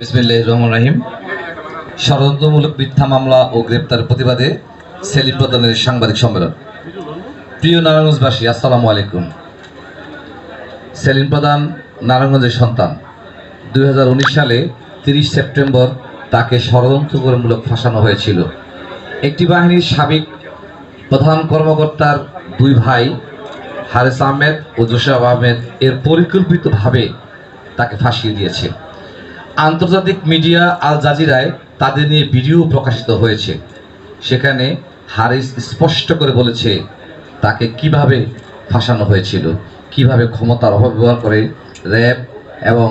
বিসমিল্লাহ রহমান রাহিম। ষড়যন্ত্রমূলক মিথ্যা মামলা ও গ্রেপ্তার প্রতিবাদে সেলিম প্রদানের সাংবাদিক সম্মেলন। প্রিয় নারায়ণগঞ্জবাসী, আসসালামু আলাইকুম। সেলিম প্রধান নারায়ণগঞ্জের সন্তান। দুই হাজার উনিশ সালে তিরিশ সেপ্টেম্বর তাকে ষড়যন্ত্রমূলক ফাঁসানো হয়েছিল। একটি বাহিনীর সাবেক প্রধান কর্মকর্তার দুই ভাই, হারেস আহমেদ ও জোসেফ আহমেদ, এর পরিকল্পিতভাবে তাকে ফাঁসিয়ে দিয়েছে। আন্তর্জাতিক মিডিয়া আল জাজিরায় তাদের নিয়ে ভিডিও প্রকাশিত হয়েছে। সেখানে হারিস স্পষ্ট করে বলেছে, তাকে কীভাবে ফাঁসানো হয়েছিল, কীভাবে ক্ষমতার অপব্যবহার করে র্যাব এবং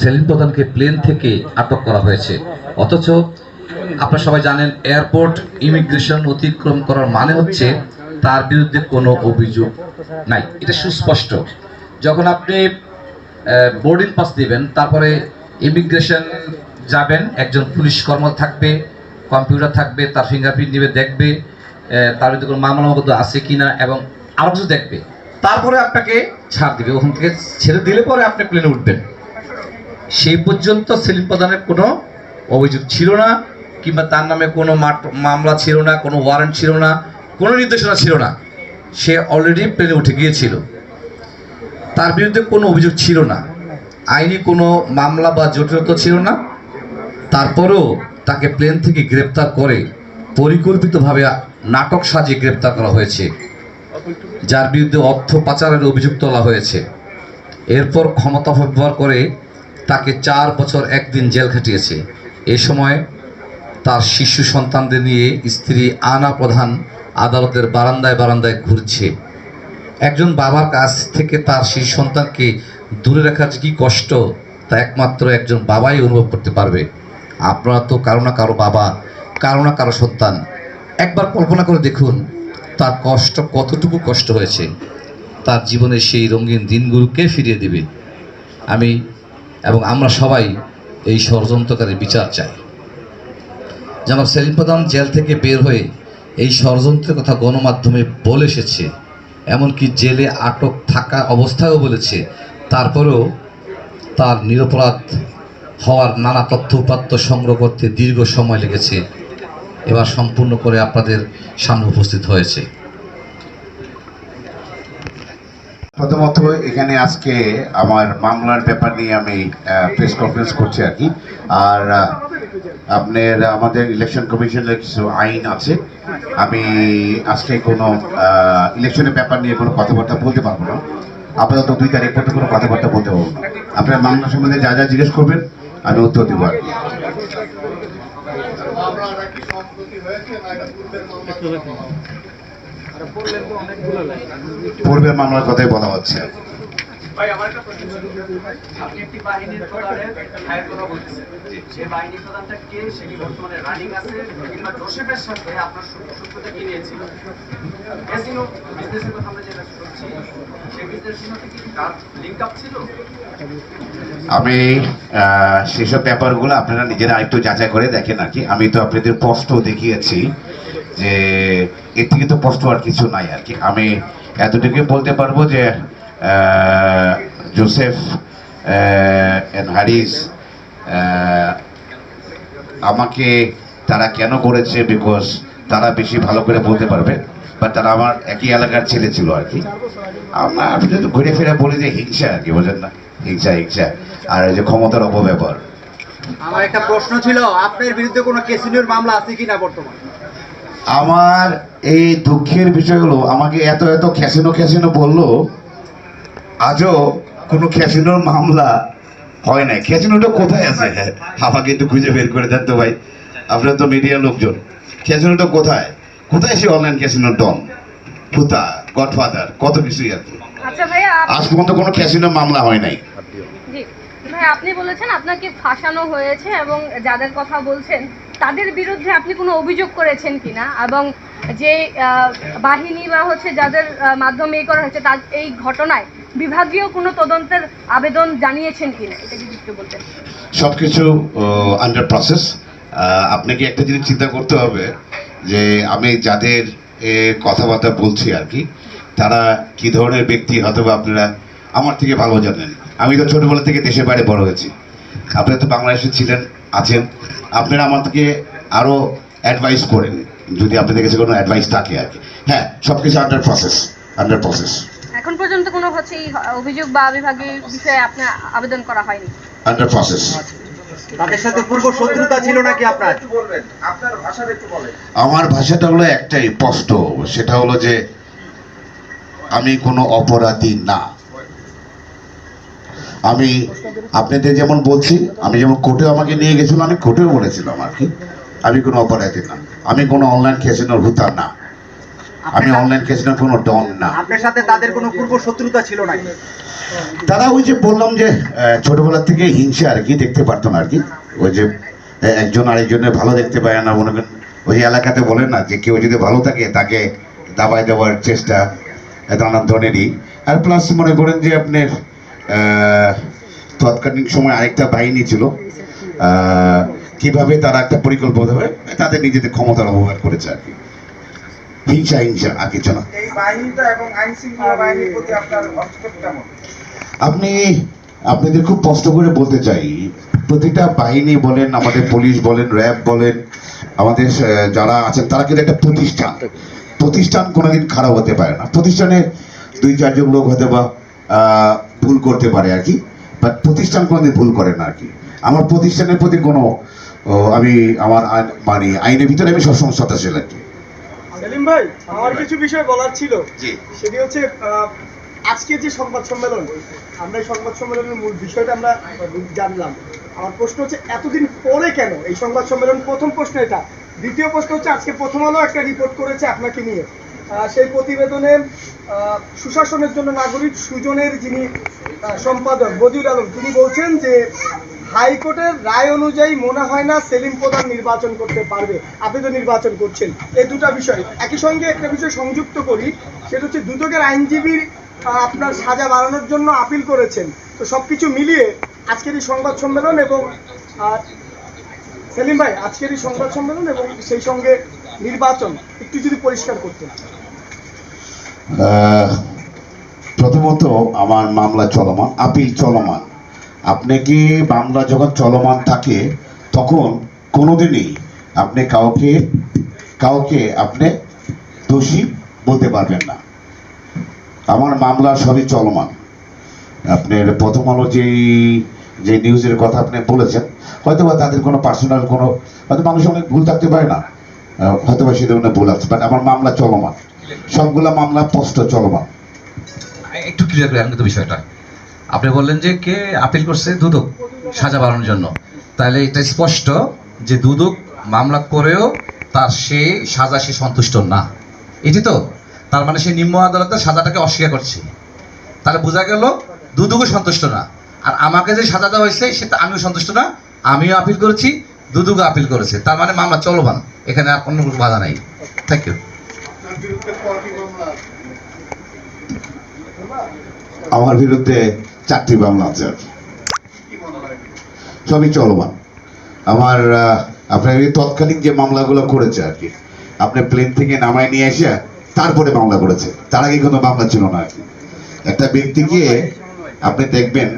সেলিম প্রধানকে প্লেন থেকে আটক করা হয়েছে। অথচ আপনারা সবাই জানেন এয়ারপোর্ট ইমিগ্রেশন অতিক্রম করার মানে হচ্ছে তার বিরুদ্ধে কোনো অভিযোগ নাই। এটা সুস্পষ্ট। যখন আপনি বোর্ডিং পাস দিবেন, তারপরে ইমিগ্রেশন যাবেন, একজন পুলিশ কর্ম থাকবে কম্পিউটার থাকবে, তার ফিঙ্গারপ্রিন্ট নেবে, দেখবে তার ভিতরে কোনো মামলা মতো আছে কি না এবং আরও কিছু দেখবে। তারপরে আপনাকে ছাড় দিবে, ওখান থেকে ছেড়ে দিলে পরে আপনি প্লেনে উঠবেন। সেই পর্যন্ত সেলিম প্রধানের কোনো অভিযোগ ছিল না, কিংবা তার নামে কোনো মামলা ছিল না, কোনো ওয়ারেন্ট ছিল না, কোনো নির্দেশনা ছিল না। সে অলরেডি প্লেনে উঠে গিয়েছিল। তার বিরুদ্ধে কোনো অভিযোগ ছিল না। আইনি কোনো মামলা বা জটিলতা ছিল না। তারপরেও তাকে প্লেন থেকে গ্রেপ্তার করে পরিকল্পিতভাবে নাটক সাজিয়ে গ্রেপ্তার করা হয়েছে, যার বিরুদ্ধে অর্থ পাচারের অভিযোগ তোলা হয়েছে। এরপর ক্ষমতা ব্যবহার করে তাকে চার বছর একদিন জেল খাটিয়েছে। এ সময় তার শিশু সন্তানদের নিয়ে স্ত্রী আনা প্রধান আদালতের বারান্দায় বারান্দায় ঘুরছে। একজন বাবার কাছ থেকে তার সেই সন্তানকে দূরে রাখার যে কি কষ্ট, তা একমাত্র একজন বাবাই অনুভব করতে পারবে। আপনারা তো কারও না কারও বাবা, কারও না কারও সন্তান। একবার কল্পনা করে দেখুন, তার কষ্ট কতটুকু কষ্ট হয়েছে। তার জীবনের সেই রঙিন দিনগুলোকে ফিরিয়ে দেবে। আমি এবং আমরা সবাই এই ষড়যন্ত্রকারী বিচার চাই। জনাব সেলিম প্রধান জেল থেকে বের হয়ে এই ষড়যন্ত্রের কথা গণমাধ্যমে বলে এসেছে। এমনকি জেলে আটক থাকা অবস্থায়ও বলেছে। তারপরেও তার নিরপরাধ হওয়ার নানা তথ্য উপাত্ত সংগ্রহ করতে দীর্ঘ সময় লেগেছে। এবার সম্পূর্ণ করে আপনাদের সামনে উপস্থিত হয়েছে। প্রথমত এখানে আজকে আমার মামলার ব্যাপার নিয়ে আমি প্রেস কনফারেন্স করছি আর কি। আর আপনার আমাদের ইলেকশন কমিশনের কিছু আইন আছে। আমি আজকে কোনো ইলেকশনের ব্যাপার নিয়ে কোনো কথাবার্তা বলতে পারব না। আপাতত দুই তারিখ পর্যন্ত কোনো কথাবার্তা বলতে পারব না। আপনার মামলা সম্বন্ধে যা যা জিজ্ঞেস করবেন, আমি উত্তর দেবো আর পূর্বের মামলার কথাই বলা হচ্ছে। ভাই, আমার একটা প্রশ্ন আপনি একটি বাহিনীর প্রধানের সেই বাহিনী প্রধানটা কে? বর্তমানে রানিং আছে কিংবা জোসেফের সাথে আপনার সূত্রটা কি নিয়েছিল? ক্যাসিনো বিজনেসের কথা আমরা যেটা শুনছি, সেই বিজনেসের সাথে কি তার লিঙ্ক আপ ছিল? আমি সেসব ব্যাপারগুলো আপনারা নিজেরা একটু যাচাই করে দেখেন আর কি। আমি তো আপনাদের স্পষ্ট দেখিয়েছি যে এর থেকে তো স্পষ্ট আর কিছু নাই আর কি। আমি এতটুকু বলতে পারব যে জোসেফ এন্ড হারিস আমাকে তারা কেন করেছে? বিকজ তারা বেশি ভালো করে বলতে পারবে। বা তারা আমার একই এলাকার ছেলে ছিল আর কি। আমরা আমি যদি ঘুরে ফিরে বলি যে হিংসা আর কি বোঝেন না? হিংসা হিংসা। আর এই যে ক্ষমতার অপব্যবহার। আমার একটা প্রশ্ন ছিল আপনার বিরুদ্ধে কোনো কেসিনোর মামলা আছে কিনা বর্তমানে? আমার এই দুঃখের বিষয় হলো আমাকে এত এত ক্যাসিনো ক্যাসিনো বলল আজও কোনো ক্যাসিনোর মামলা হয় নাই। ক্যাসিনোটা কোথায় আছে? আমাকে একটু খুঁজে বের করে দেন তো ভাই। আপনার তো মিডিয়ার লোকজন। ক্যাসিনোটা কোথায়? কোথায় সে অনলাইন ক্যাসিনোর ডন? পুতা গডফাদার কত কিছুই আর কি আচ্ছা আজ পর্যন্ত কোনো ক্যাসিনো মামলা হয় নাই। ভাই আপনি বলেছেন আপনাকে ফাঁসানো হয়েছে এবং যাদের কথা বলছেন তাদের বিরুদ্ধে আপনি কোনো অভিযোগ করেছেন কিনা? এবং যে বাহিনী বা হচ্ছে যাদের মাধ্যমে এই করা হয়েছে, তার এই ঘটনায় বিভাগীয় কোনো তদন্তের আবেদন জানিয়েছেন কিনা? এটা যদি একটু বলতেন। সব কিছু আন্ডার প্রসেস আপনাকে একটা জিনিস চিন্তা করতে হবে যে, আমি যাদের কথাবার্তা বলছি আর কি, তারা কি ধরনের ব্যক্তি হয়তো আপনারা আমার থেকে ভালো জানেন। আমি তো ছোটবেলা থেকে দেশের বাইরে বড় হয়েছি। আপনি তো বাংলাদেশে ছিলেন, আছেন। আপনারা আমাদেরকে আরও অ্যাডভাইস করেন যদি আপনাদের কাছে কোনো অ্যাডভাইস থাকে আর কি। হ্যাঁ সব কিছু আন্ডার প্রসেস আন্ডার প্রসেস এখন পর্যন্ত কোনো হচ্ছে এই অভিযোগ বা বিভাগের বিষয়ে আপনার আবেদন করা হয়নি? আন্ডার প্রসেস তাদের সাথে পূর্ব শত্রুতা ছিল নাকি আপনার? আমার ভাষাটা হলো একটাই স্পষ্ট সেটা হলো যে আমি কোনো অপরাধী না। আমি আপনাদের যেমন বলছি আমি যেমন কোর্টে আমাকে নিয়ে গেছিল আমি কোর্টেও বলেছিলাম আর কি আমি কোনো অপরাধী না। আমি কোনো অনলাইন ক্যাসিনোর হুতা না। আমি অনলাইন ক্যাসিনোর কোনো ডন না। আপনার সাথে তাদের কোনো পূর্ব শত্রুতা ছিল নাকি? তারা ওই যে বললাম যে ছোটবেলা থেকে হিংসা আর কি দেখতে পারতো না আর কি। ওই যে একজন আরেকজনের ভালো দেখতে পায় না মনে করেন ওই এলাকাতে বলেন না যে কেউ যদি ভালো থাকে তাকে দাবায় দেওয়ার চেষ্টা আহ, নানা ধরনেরই। আর প্লাস মনে করেন যে আপনার তৎকালীন সময় আরেকটা বাহিনী ছিল। কীভাবে তারা একটা পরিকল্পনা হবে তাদের নিজেদের ক্ষমতার অবহার করেছে আর কি। হিংসা হিংসা আর কিছু না। আপনি আপনাদের খুব কষ্ট করে বলতে চাই প্রতিটা বাহিনী বলেন আমাদের পুলিশ বলেন র্যাব বলেন আমাদের যারা আছেন তারা কিন্তু একটা প্রতিষ্ঠান। প্রতিষ্ঠান কোনোদিন খারাপ হতে পারে না। প্রতিষ্ঠানে দুই চারজন লোক হয়তো বা ভুল করতে পারে আর কি। বাট প্রতিষ্ঠান কোনোদিন ভুল করে না আর কি। আমার প্রতিষ্ঠানের প্রতি কোনো আমি আমার মানে আইনের ভিতরে আমি সবসময় সতাশীল আর কি। সেলিম ভাই আমার কিছু বিষয় বলার ছিল। জি। সেটি হচ্ছে আহ, আজকে যে সংবাদ সম্মেলন আমরা এই সংবাদ সম্মেলনের মূল বিষয়টা আমরা জানলাম। আমার প্রশ্ন হচ্ছে এতদিন পরে কেন এই সংবাদ সম্মেলন? প্রথম প্রশ্ন এটা। দ্বিতীয় প্রশ্ন হচ্ছে আজকে প্রথম আলো একটা রিপোর্ট করেছে আপনাকে নিয়ে। সেই প্রতিবেদনে সুশাসনের জন্য নাগরিক সুজনের যিনি সম্পাদক বদিউল আলম, তিনি বলছেন যে হাইকোর্টের রায় অনুযায়ী মনে হয় না সেলিম প্রধান নির্বাচন করতে পারবে। আপনি তো নির্বাচন করছেন। এই দুটো বিষয়। একই সঙ্গে একটা বিষয় সংযুক্ত করি, সেটা হচ্ছে দুদকের আইনজীবীর আপনার সাজা বাড়ানোর জন্য আপিল করেছেন। তো সব কিছু মিলিয়ে আজকের এই সংবাদ সম্মেলন এবং সেলিম ভাই, আজকের এই সংবাদ সম্মেলন এবং সেই সঙ্গে নির্বাচন, একটু যদি পরিষ্কার করতেন। প্রথমত আমার মামলা চলমান, আপিল চলমান। আপনি কি মামলা যখন চলমান থাকে, তখন কোনোদিনই আপনি কাউকে কাউকে আপনি দোষী বলতে পারবেন না। আমার মামলা সবই চলমান। আপনার প্রথম আলো যেই, যে নিউজের কথা আপনি বলেছেন হয়তো বা তাদের কোনো পার্সোনাল কোনো, হয়তো মানুষ অনেক ভুল থাকতে পারে না। হয়তো বা সে ধরনের ভুল আছে বাট আমার মামলা চলমান। সবগুলা মামলা স্পষ্ট চলমান। একটু ক্লিয়ার করে আনতে বিষয়টা। আপনি বললেন যে কে আপিল করছে দুদক সাজা বাড়ানোর জন্য। তাহলে এটা স্পষ্ট যে দুদক মামলা করেও তার সে সাজা সে সন্তুষ্ট না। এটি তো? তার মানে সে নিম্ন আদালতের সাজাটাকে অস্বীকার করছে। তাহলে বোঝা গেল দুদকও সন্তুষ্ট না। আর আমাকে যে সাজা দেওয়া হয়েছে সেটা আমিও সন্তুষ্ট না, আমিও আপিল করেছি, দুদকও আপিল করেছে। তার মানে মামলা চলমান। এখানে আর অন্য কোনো বাধা নাই। থ্যাংক ইউ আমার বিরুদ্ধে চারটি মামলা আছে সবই চলমান। আমার আপনার এই তৎকালীন যে মামলাগুলো করেছে আর কি, আপনি প্লেন থেকে নামায় নিয়ে এসে তারপরে মামলা করেছে। তার আগে কোনো মামলা ছিল না আর কি। একটা ব্যক্তিকে আপনি দেখবেন,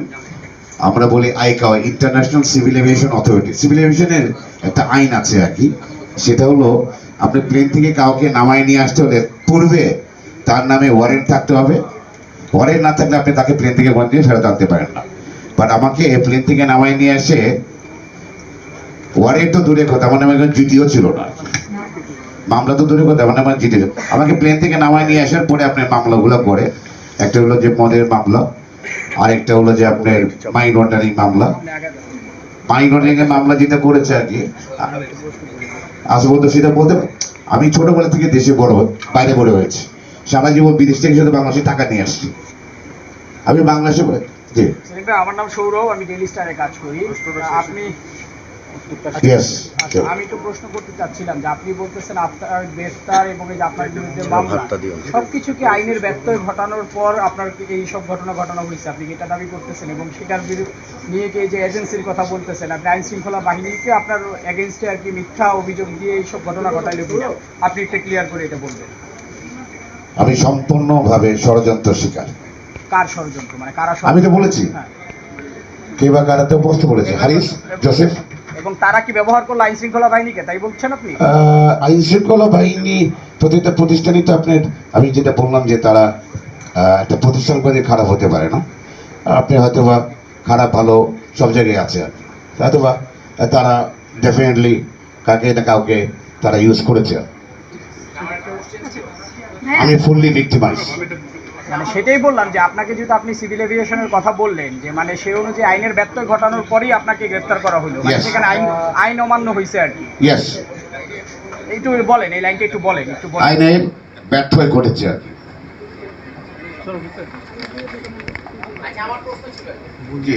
আমরা বলি ICAO international civil aviation authority civil এভিয়েশনের একটা আইন আছে আর কি। সেটা হলো আপনি প্লেন থেকে কাউকে নামায় নিয়ে আসতে হলে পূর্বে তার নামে ওয়ারেন্ট থাকতে হবে। ওয়ারেন্ট না থাকলে আপনি তাকে প্লেন থেকে ওখান দিয়ে ফেরত আনতে পারেন না। বাট আমাকে প্লেন থেকে নামায় নিয়ে এসে ওয়ারেন্ট তো দূরে কথা মানে আমার নামে জিডিও ছিল না। মামলা তো দূরের কথা আমার নামে জিডি আমাকে প্লেন থেকে নামায় নিয়ে আসার পরে আপনার মামলাগুলো করে, একটা হলো যে মদের মামলা, আরেকটা হলো যে আপনার মাইন্ড ওয়ান্ডারিং মামলা। মাইন্ড ওয়ান্ডারিং এর মামলা যেটা করেছে আর কি আসলে বলতে সেটা বলতে আমি ছোটবেলা থেকে দেশে বড় বাইরে বড় হয়েছি। সারা জীবন বিদেশ থেকে শুধু বাংলাদেশে টাকা নিয়ে আসছি। আমি বাংলাদেশে জি। আমার নাম সৌরভ আমি ডেলি স্টারে কাজ করি। আপনি আমি একটু প্রশ্ন করতে চাচ্ছিলাম যে আপনি বলতেছেন আপনার গ্রেফতার এবং এই যে আপনার বিরুদ্ধে মামলা সবকিছু কি আইনের ব্যত্যয় ঘটানোর পর আপনার এই সব ঘটনা ঘটানো হয়েছে? আপনি এটা দাবি করতেছেন এবং সেটার বিরুদ্ধে নিয়ে কি যে এজেন্সির কথা বলতেছেন আপনি আইন শৃঙ্খলা বাহিনীকে আপনার এগেনস্টে আর কি মিথ্যা অভিযোগ দিয়ে এই সব ঘটনা ঘটাইলে আপনি একটু ক্লিয়ার করে এটা বলবেন। আমি সম্পূর্ণভাবে ষড়যন্ত্র শিকার। কার ষড়যন্ত্র? মানে কারা আমি তো বলেছি। হ্যাঁ। কে বা প্রশ্ন করেছে। হারিস জোসেফ? এবং তারা কি ব্যবহার করল আইন শৃঙ্খলা বাহিনীকে? তাই বলছেন আপনি? আইন শৃঙ্খলা বাহিনী প্রতিটা প্রতিষ্ঠানই তো আপনার আমি যেটা বললাম যে তারা একটা প্রতিষ্ঠান করে খারাপ হতে পারে না। আপনি হয়তো বা খারাপ ভালো সব জায়গায় আছে। আর হয়তো বা তারা ডেফিনেটলি কাকে না কাউকে তারা ইউজ করেছে। আমি ফুললি ভিক্টিমাইজ মানে সেটাই বললাম যে আপনাকে যেহেতু আপনি সিভিল এভিয়েশনের কথা বললেন যে মানে সেই অনুযায়ী আইনের ব্যত্যয় ঘটানোর পরেই আপনাকে গ্রেফতার করা হলো। মানে সেখানে আইন আইন অমান্য হয়েছে আর কি। একটু বলেন এই লাইনটা একটু বলেন একটু বলেন। আইনের ব্যর্থ হয়ে ঘটেছে আর কি। জি।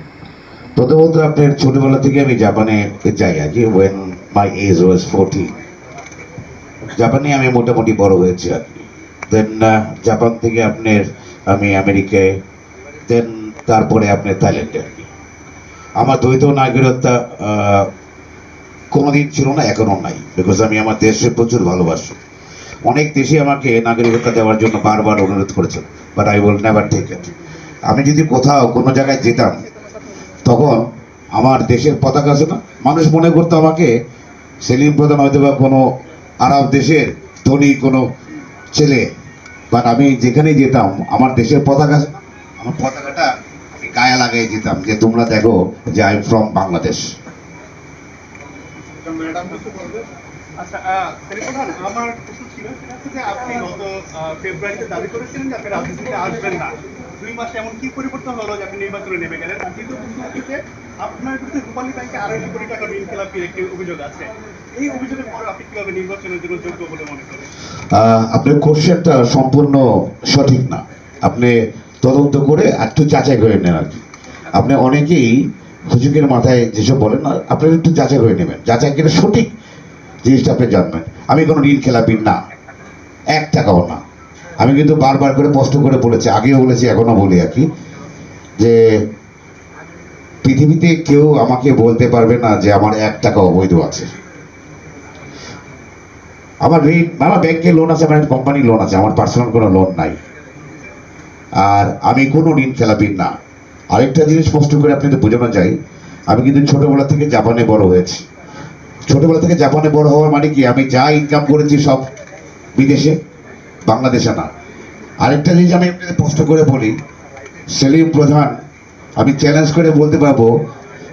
প্রথমত আপনার ছোটবেলা থেকে আমি জাপানে যাই আর কি when my age was forty জাপানে আমি মোটামুটি বড় হয়েছি আর কি। দেন জাপান থেকে আপনার আমি আমেরিকায় দেন তারপরে আপনার থাইল্যান্ডে আর কি। আমার দ্বৈত নাগরিকত্ব আহ, কোনোদিন ছিল না এখনও নাই বিকজ আমি আমার দেশে প্রচুর ভালোবাসি। অনেক দেশে আমাকে নাগরিকত্ব দেওয়ার জন্য বারবার অনুরোধ করেছেন but I will never take it আমি যদি কোথাও কোনো জায়গায় যেতাম তখন আমার দেশের পতাকা না। মানুষ মনে করতো আমাকে সেলিম প্রধান হয়তো বা কোনো আরব দেশের ধনী কোনো ছেলে। বাট আমি যেখানেই যেতাম, আমার দেশের পতাকা আমার পতাকাটা আমি গায়ে লাগিয়ে যেতাম যে, তোমরা দেখো যে আই ফ্রম বাংলাদেশ আমার প্রশ্ন ছিল আপনি গত ফেব্রুয়ারিতে দাবি করেছিলেন যে, আপনি রাজনীতিতে আসবেন না। দুই মাসে এমন কি পরিবর্তন হলো যে আপনি নির্বাচনে নেমে গেলেন? আর দ্বিতীয় প্রশ্ন হচ্ছে আপনার বিরুদ্ধে রূপালী ব্যাংকে আড়াইশো কোটি টাকা ঋণ খেলাপির একটি অভিযোগ আছে। এই অভিযোগের পর আপনি কীভাবে নির্বাচনের জন্য যোগ্য বলে মনে করেন? আপনার কোশ্চেনটা সম্পূর্ণ সঠিক না। আপনি তদন্ত করে একটু যাচাই করে নেন আর কি। আপনি অনেকেই হুজুকের মাথায় যেসব বলেন আপনি একটু যাচাই করে নেবেন। যাচাই করে সঠিক জিনিসটা আপনি জানবেন। আমি কোনো ঋণ খেলাপি না। এক টাকাও না। আমি কিন্তু বারবার করে স্পষ্ট করে বলেছি, আগেও বলেছি এখনও বলি আর কি, যে পৃথিবীতে কেউ আমাকে বলতে পারবে না যে আমার এক টাকা অবৈধ আছে। আমার ঋণ আমার ব্যাংকে লোন আছে, আমার কোম্পানির লোন আছে, আমার পার্সোনাল কোনো লোন নাই। আর আমি কোনো ঋণ খেলাপি না। আরেকটা জিনিস স্পষ্ট করে আপনাদের বোঝানো যায়, আমি কিন্তু ছোটবেলা থেকে জাপানে বড় হয়েছি। ছোটবেলা থেকে জাপানে বড় হওয়ার মানে কি, আমি যা ইনকাম করেছি সব বিদেশে। বাংলাদেশে না। আরেকটা জিনিস আমি আপনাদের স্পষ্ট করে বলি সেলিম প্রধান আমি চ্যালেঞ্জ করে বলতে পারব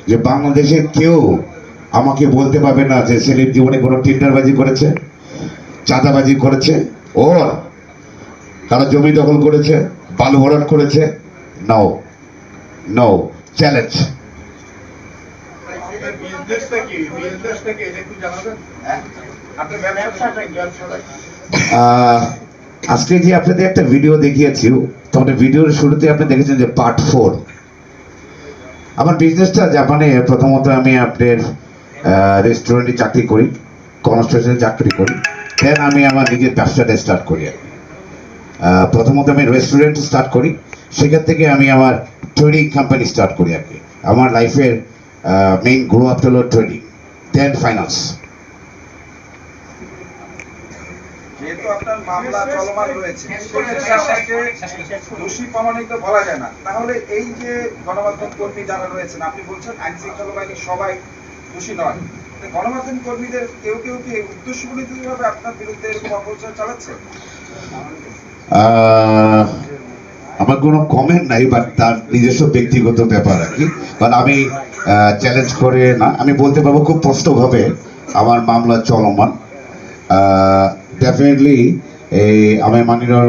যে বাংলাদেশের কেউ আমাকে বলতে পারবে না যে সেলিম জীবনে কোনো টেন্ডারবাজি করেছে চাঁদাবাজি করেছে ওর কারও জমি দখল করেছে বালু ভরাট করেছে। নাও নো চ্যালেঞ্জ আহ, আজকে যে আপনাদের একটা ভিডিও দেখিয়েছি তোমাদের ভিডিওর শুরুতে আপনি দেখেছেন যে পার্ট ফোর আমার বিজনেসটা জাপানে প্রথমত আমি আপনার রেস্টুরেন্টে চাকরি করি কনস্ট্রাকশনে চাকরি করি। দেন আমি আমার নিজের ব্যবসাটা স্টার্ট করি প্রথমত আমি রেস্টুরেন্ট স্টার্ট করি, সেখান থেকে আমি আমার ট্রেডিং কোম্পানি স্টার্ট করি আর কি। আমার লাইফের মেইন গ্রো আপ হলো ট্রেডিং দেন ফাইন্যান্স যেহেতু আপনার মামলা চলমান রয়েছে। দোষী প্রমাণিত বলা যায় না। তাহলে এই যে গণমাধ্যম কর্মী যারা রয়েছেন, আপনি বলছেন আইন শৃঙ্খলা বাহিনী সবাই দোষী নয়। গণমাধ্যম কর্মীদের কেউ কেউ কি উদ্দেশ্যমূলকভাবে আপনার বিরুদ্ধে এরকম অপপ্রচার চালাচ্ছে? আমার কোনো কমেন্ট নাই বাট তার নিজস্ব ব্যক্তিগত ব্যাপার আর কি। বাট আমি চ্যালেঞ্জ করে না, আমি বলতে পারব খুব স্পষ্টভাবে আমার মামলা চলমান। ডেফিনেটলি এই আমার মাননীয়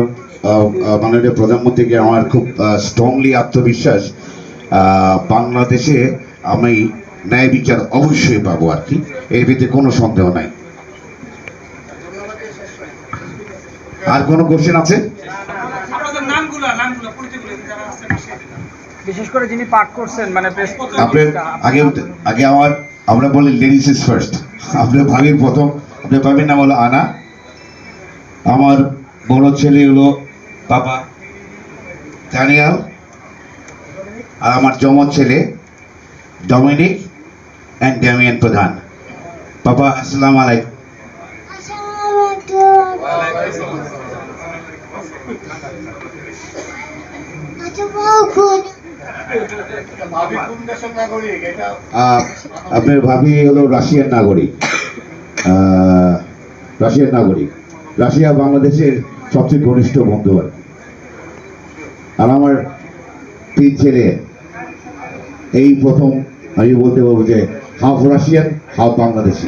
মাননীয় প্রধানমন্ত্রীকে আমার খুব স্ট্রংলি আত্মবিশ্বাস বাংলাদেশে আমি ন্যায় বিচার অবশ্যই পাবো আর কি। এর ভিতরে কোনো সন্দেহ নাই। আর কোনো কোশ্চেন আছে? বিশেষ করে যিনি পাঠ করছেন মানে আগে আগে আমার আমরা বলি লেডিস ইজ ফার্স্ট আপনার ভাবির প্রথম। আপনার ভাবির নাম হলো আনা। আমার বড় ছেলে হলো পাপা ড্যানিয়াল আর আমার যমজ ছেলে ডমিনিক অ্যান্ড ড্যামিয়ান প্রধান। বাবা আসসালামু আলাইকুম। আপনার ভাবি হলো রাশিয়ার নাগরিক। রাশিয়ার নাগরিক। রাশিয়া বাংলাদেশের সবচেয়ে ঘনিষ্ঠ বন্ধু আর আর আমার তিন ছেলে, এই প্রথম আমি বলতে পারব যে হাফ রাশিয়ান হাফ বাংলাদেশি।